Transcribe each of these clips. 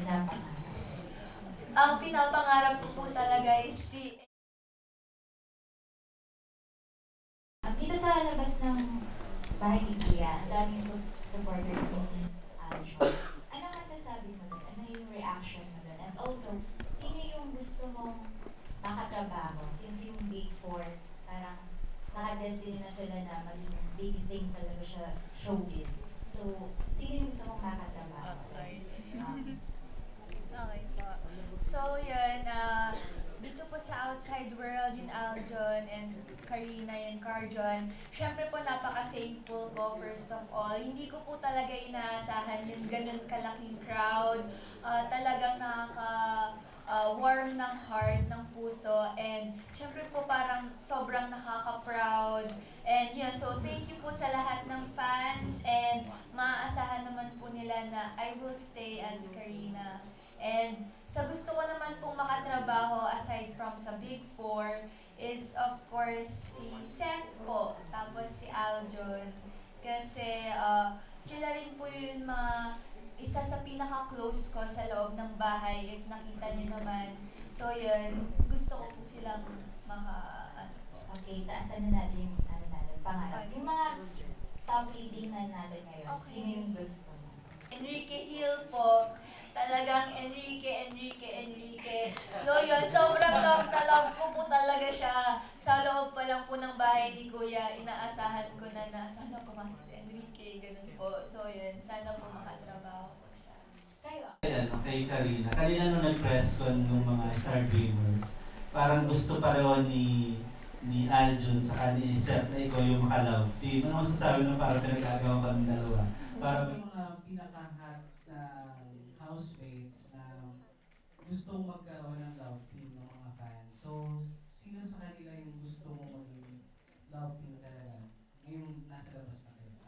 pinapangarap? Ang pinapangarap ko po talaga is si dito sa labas ng bahay ni Kia, ang daming su- supporters ni Aljo. Ano masasabi mo doon? Ano yung reaction mo doon? And also, sino yung gusto mong makatrabaho? Since yung Big Four, parang nakadestiny na sila na maging big thing talaga siya, showbiz. So, sino yung gusto mong makatrabaho? Um, Okay po. So, yun, ah, dito po sa outside world, yun Aljon and Karina and Carjon, syempre po napaka-thankful ko first of all. Hindi ko po talaga inaasahan yung ganun kalaking crowd. Ah, talagang nakaka ah, warm ng heart, ng puso, and syempre po parang sobrang nakaka-proud. And yun, so thank you po sa lahat ng fans, and maaasahan naman po nila na I will stay as Karina. And sa gusto ko naman pong makatrabaho aside from sa Big Four is of course si Seth po, tapos si Aljon. Kasi uh, sila rin po yung mga isa sa pinaka-close ko sa loob ng bahay if nakita nyo naman. So yun, gusto ko po silang maka... ano okay, taasan na natin yung ano natin, pangarap. Yung mga top leading na natin ngayon, Okay. sino yung gusto mo? Enrique Hill po. Talagang Enrique, Enrique, Enrique. So yun, sobrang love na love ko po talaga siya. Sa loob pa lang po ng bahay ni Kuya, inaasahan ko na na sana pumasok si Enrique, ganun po. So yun, sana po makatrabaho ko siya. Kayo, Ayan, kay Karina. Kanina nung nag-press con ng mga Star Dreamers, parang gusto pareho ni ni Aljun sa ni Seth na ikaw yung makalove team. Ano masasabi na parang pinag-agawa kami dalawa? Parang yung mga pinaka-hot na housemates na gustong magkaroon ng love team ng mga fans. So, sino sa kanila yung gusto mo maging love team talaga? Ngayong nasa labas na kayo.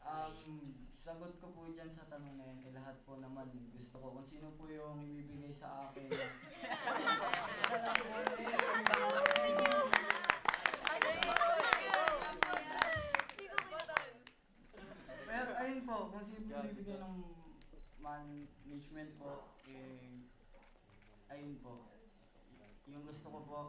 Um, sagot ko po dyan sa tanong na yun, kay lahat po naman gusto ko kung sino po yung ibibigay sa akin. Pero ayun po, kung sino po yung ibibigay ng management po, eh, ayun po. Yung gusto ko po,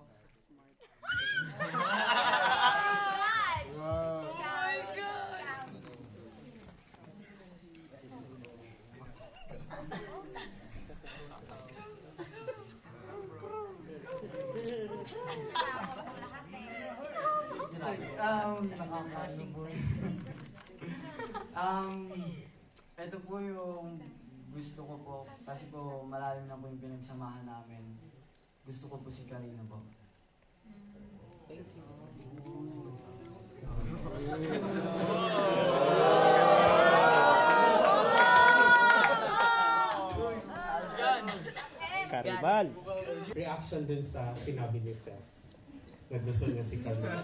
um, nakakaano po. um, ito po yung gusto ko po, kasi po malalim na po yung pinagsamahan namin. Gusto ko po si Karina po. Karibal. Reaction dun sa sinabi ni Seth. Na gusto niya si Karina.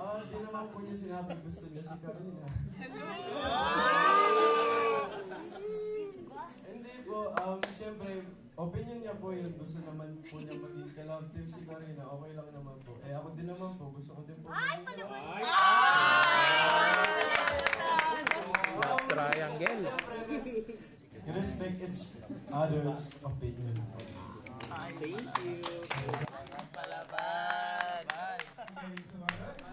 Oh, di naman po niya sinabi gusto niya si Karina. Hindi po, um, siyempre, opinion niya po yun. Gusto naman po niya maging ka-love team si Karina. Okay lang naman po. Eh ako din naman po, gusto ko din po Ay! Um, Triangle. Siyempre, let's respect each other's opinion. Thank you.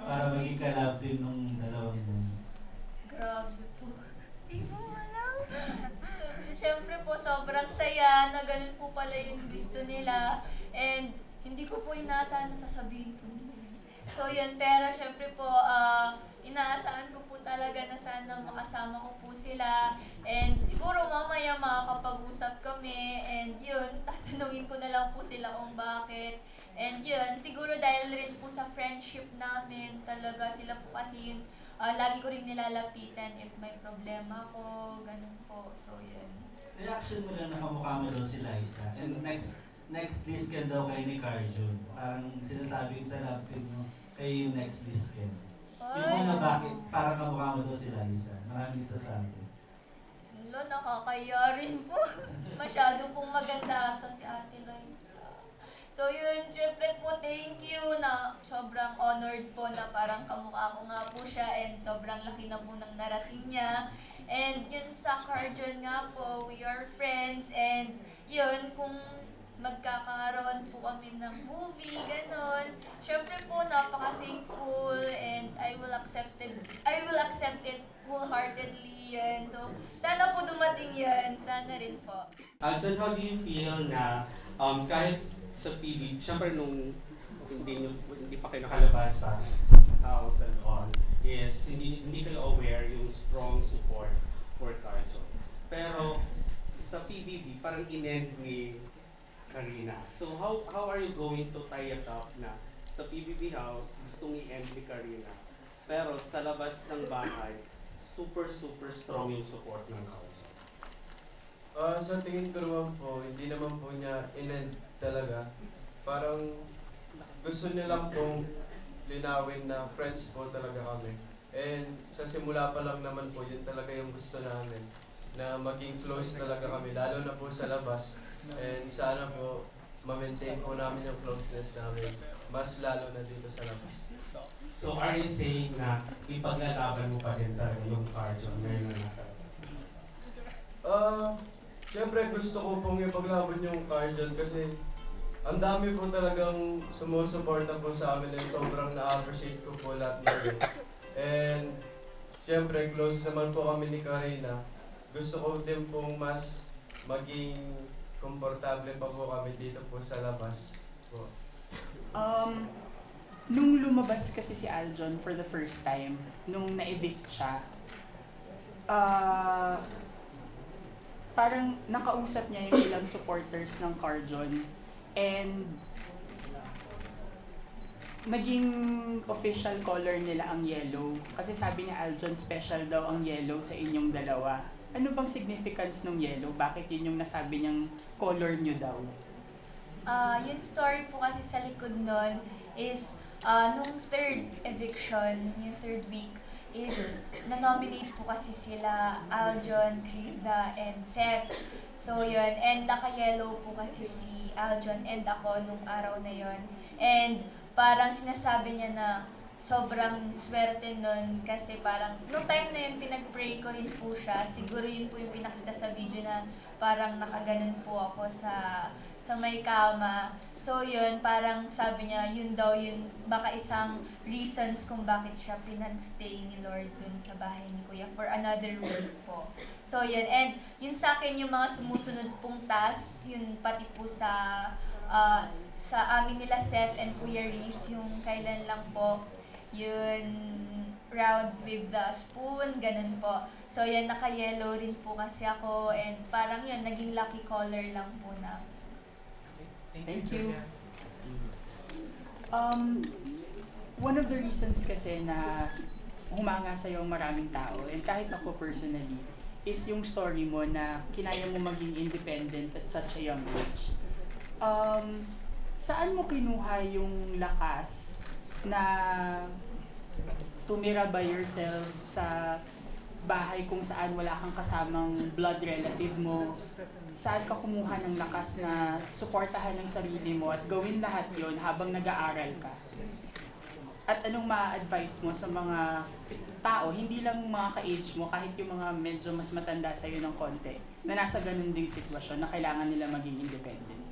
Para maging ka-love team nung dalawang buwan. Grabe po. Di mo alam. Siyempre po, sobrang saya na ganun po pala yung gusto nila. And hindi ko po inaasahan na sasabihin po nila. So yun, pero syempre po, ah, inaasahan ko po talaga na sana makasama ko po sila. And siguro mamaya makakapag-usap kami. And yun, tatanungin ko na lang po sila kung bakit. And yun, siguro dahil rin po sa friendship namin, talaga sila po kasi yun, ah, lagi ko rin nilalapitan if may problema ko, ganun po. So yun. Reaction mo lang na kamukha mo daw si Liza. And next next disc yan daw kay ni Carjun. Parang sinasabing sa love team mo, kayo yung next disc yan. Yung una bakit parang kamukha mo daw si Liza. Maraming nagsasabi. Lo, nakakaya rin po. Masyado pong maganda ata si Ate Liza. So yun, syempre po, thank you na sobrang honored po na parang kamukha ko nga po siya and sobrang laki na po ng narating niya. And yun sa Carjon nga po, we are friends and yun, kung magkakaroon po kami ng movie, ganon. Syempre po, napaka-thankful and I will accept it, I will accept it wholeheartedly yun. So, sana po dumating yun. Sana rin po. Aljon, how do you feel na um, kahit sa PB, syempre nung hindi, nyo, hindi pa kayo nakalabas sa house and all, is hindi, hindi kayo aware yung strong support for Carjo. Pero sa PBB, parang in-end ni Karina. So how how are you going to tie it up na sa PBB house, gusto ni-end ni Karina. Pero sa labas ng bahay, super super strong yung support ng Carjo. Ah, sa tingin ko naman po, hindi naman po niya inend talaga. Parang gusto niya lang pong linawin na friends po talaga kami. And sa simula pa lang naman po, yun talaga yung gusto namin. Na maging close talaga kami, lalo na po sa labas. And sana po, ma-maintain po namin yung closeness namin. Mas lalo na dito sa labas. So are you saying na ipaglalaban mo pa din talaga yung Carjo ngayon na nasa labas? Ah, Siyempre gusto ko pong ipaglaban yung Carjon kasi ang dami po talagang sumusuporta po sa amin and sobrang na-appreciate ko po lahat nila. And siyempre close naman po kami ni Karina. Gusto ko din pong mas maging komportable pa po kami dito po sa labas po. Um, nung lumabas kasi si Aljon for the first time, nung na-evict siya, ah, parang nakausap niya yung ilang supporters ng Carjon and naging official color nila ang yellow. Kasi sabi ni Aljon, special daw ang yellow sa inyong dalawa. Ano bang significance ng yellow? Bakit yun yung nasabi niyang color niyo daw? Ah, yung story po kasi sa likod nun is ah, nung third eviction, yung third week, is na-nominate po kasi sila Aljon, Kriza, and Seth. So yun, and naka-yellow po kasi si Aljon and ako nung araw na yun. And parang sinasabi niya na sobrang swerte nun kasi parang nung time na yun pinag-pray ko rin po siya. Siguro yun po yung pinakita sa video na parang nakaganon po ako sa sa may kama. So yun, parang sabi niya, yun daw yun, baka isang reasons kung bakit siya pinanstay ni Lord dun sa bahay ni Kuya for another week po. So yun, and yun sa akin yung mga sumusunod pong task, yun pati po sa ah, sa amin nila Seth and Kuya Reese, yung kailan lang po, yun round with the spoon, ganun po. So yan, naka-yellow rin po kasi ako and parang yun, naging lucky color lang po na. Thank you. Um, one of the reasons kasi na humanga sa ang maraming tao, and kahit ako personally, is yung story mo na kinaya mo maging independent at such a young age. Um, saan mo kinuha yung lakas na tumira by yourself sa bahay kung saan wala kang kasamang blood relative mo, saan ka kumuha ng lakas na suportahan ng sarili mo at gawin lahat yon habang nag-aaral ka? At anong ma-advise mo sa mga tao, hindi lang mga ka-age mo, kahit yung mga medyo mas matanda sa'yo ng konti, na nasa ganun ding sitwasyon na kailangan nila maging independent?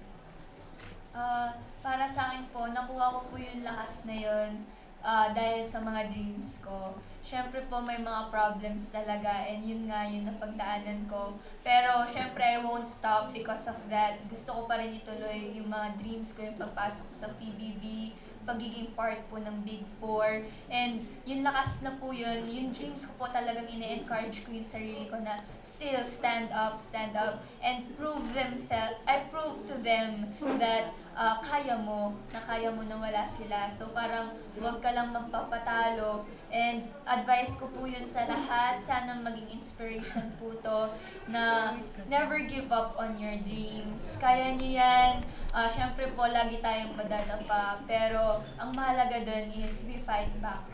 Ah, para sa akin po, nakuha ko po yung lakas na yun ah, dahil sa mga dreams ko. Siyempre po may mga problems talaga and yun nga yung napagdaanan ko. Pero siyempre I won't stop because of that. Gusto ko pa rin ituloy yung mga dreams ko, yung pagpasok sa PBB, pagiging part po ng Big Four. And yung lakas na po yun, yung dreams ko po talagang ine-encourage ko yung sarili ko na still stand up, stand up, and prove themselves, I prove to them that ah, kaya mo, na kaya mo na wala sila. So parang huwag ka lang magpapatalo. And advice ko po yun sa lahat, sana maging inspiration po to na never give up on your dreams. Kaya nyo yan. Ah, Siyempre po, lagi tayong madadapa. Pero ang mahalaga dun is we fight back.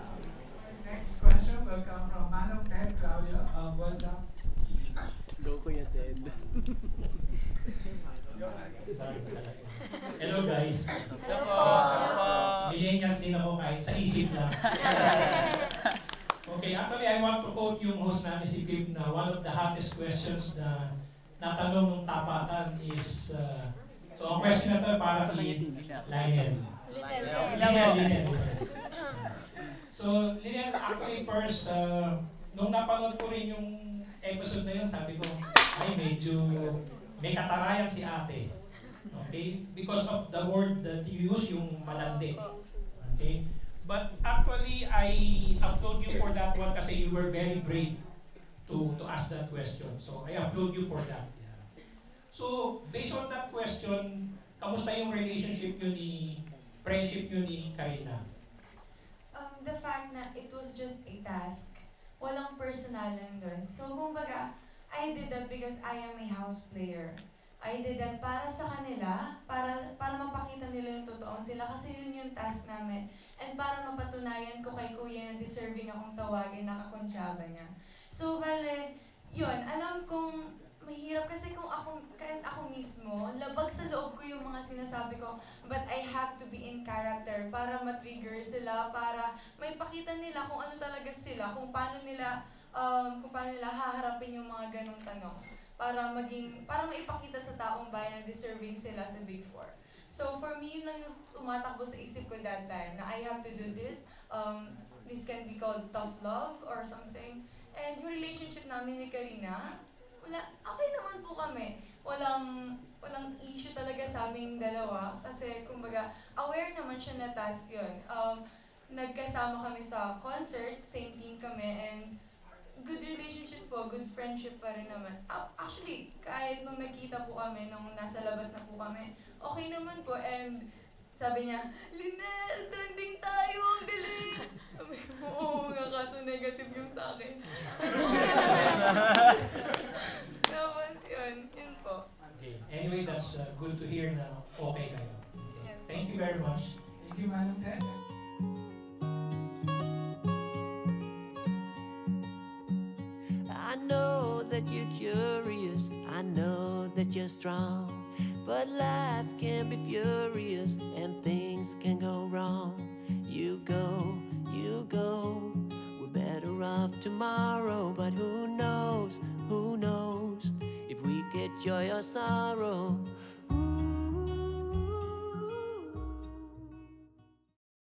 Next question will come from Manong Ted Claudio. Uh, what's up? Go Kuya Ted. Hello guys. Hello po! Millennials din ako kahit sa isip lang. okay, actually I want to quote yung co-host namin si Pip na one of the hottest questions na natanong ng tapatan is, uh, so ang question na to para kay Lionel. Lionel, Lionel. So, Lilian, actually first, uh, nung napanood ko rin yung episode na yun, sabi ko, ay medyo may katarayan si ate. Okay? Because of the word that you use, yung malandi. Okay? But actually, I applaud you for that one kasi you were very brave to to ask that question. So, I applaud you for that. So, based on that question, kamusta yung relationship yun ni, friendship yun ni Karina? Um, the fact na it was just a task. Walang personalan doon. So, kumbaga, I did that because I am a house player. Did that para sa kanila, para para mapakita nila yung totoong sila kasi yun yung task namin. And para mapatunayan ko kay kuya na deserving akong tawagin na kakonsyaba niya. So, bale, yun, alam kong mahirap kasi kung ako, kahit ako mismo, labag sa loob ko yung mga sinasabi ko, but I have to be in character para ma-trigger sila, para may pakita nila kung ano talaga sila, kung paano nila, um, kung paano nila haharapin yung mga ganong tanong para maging, para maipakita sa taong bayan na deserving sila sa Big Four. So for me, yun lang yung tumatakbo sa isip ko that time, na I have to do this, um, this can be called tough love or something. And yung relationship namin ni Karina, wala, okay naman po kami. Walang, walang issue talaga sa aming dalawa kasi kumbaga aware naman siya na task yun. Um, nagkasama kami sa concert, same team kami, and good relationship po, good friendship pa rin naman. A- Actually, kahit nung nagkita po kami, nung nasa labas na po kami, okay naman po, and sabi niya, Linel, trending tayo, ang galing! Sabi ko, oo, nga kaso negative yung sa akin. Tapos yun, yun po. Okay. Anyway, that's uh, good to hear na okay kayo. Okay. Yes. Thank you very much. Thank you, Manong Ted. That you're curious, I know that you're strong. But life can be furious and things can go wrong. You go, you go. We're better off tomorrow, but who knows, who knows if we get joy or sorrow.